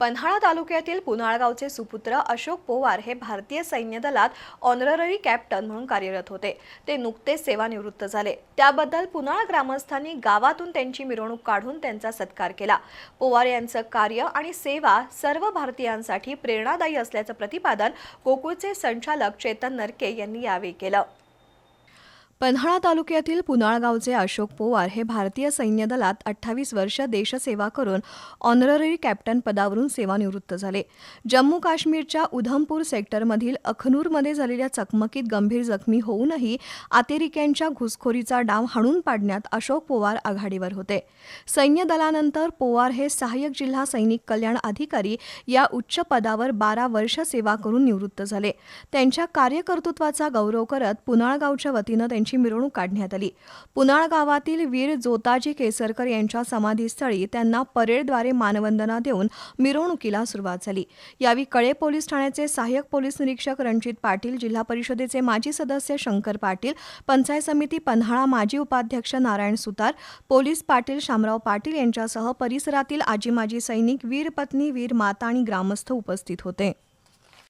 पन्हाळा तालुक्यातील पुनाळगावचे सुपुत्र अशोक पोवार हे भारतीय सैन्य दलात ऑनररी कॅप्टन म्हणून कार्यरत होते. ते नुकतेच सेवानिवृत्त झाले. त्याबद्दल पुनाळ ग्रामस्थांनी गावातून त्यांची मिरवणूक काढून त्यांचा सत्कार केला. पोवार यांचं कार्य आणि सेवा सर्व भारतीयांसाठी प्रेरणादायी असल्याचं प्रतिपादन गोकुळचे संचालक चेतन नरके यांनी यावेळी केलं. पन्हाळा तालुक्यातील पुनाळ गावचे अशोक पोवार हे भारतीय सैन्य दलात अठ्ठावीस वर्ष देशसेवा करून ऑनररी कॅप्टन पदावरून सेवानिवृत्त झाले. जम्मू काश्मीरच्या उधमपूर सेक्टरमधील अखनूरमध्ये झालेल्या चकमकीत गंभीर जखमी होऊनही अतिरेक्यांच्या घुसखोरीचा डाव हाणून पाडण्यात अशोक पोवार आघाडीवर होते. सैन्य दलानंतर पोवार हे सहाय्यक जिल्हा सैनिक कल्याण अधिकारी या उच्च पदावर बारा वर्ष सेवा करून निवृत्त झाले. त्यांच्या कार्यकर्तृत्वाचा गौरव करत पुनाळगावच्या वतीनं यांची मिरवणूक काढण्यात आली. पुनाळ गावातील वीर जोताजी केसरकर यांच्या समाधीस्थळी त्यांना परेडद्वारे मानवंदना देऊन मिरवणुकीला सुरुवात झाली. यावेळी कळे पोलीस ठाण्याचे सहाय्यक पोलीस निरीक्षक रणजित पाटील जिल्हा परिषदेचे माजी सदस्य शंकर पाटील पंचायत समिती पन्हाळा माजी उपाध्यक्ष नारायण सुतार पोलीस पाटील शामराव पाटील यांच्यासह परिसरातील आजी माजी सैनिक वीर पत्नी वीर माता आणि ग्रामस्थ उपस्थित होते.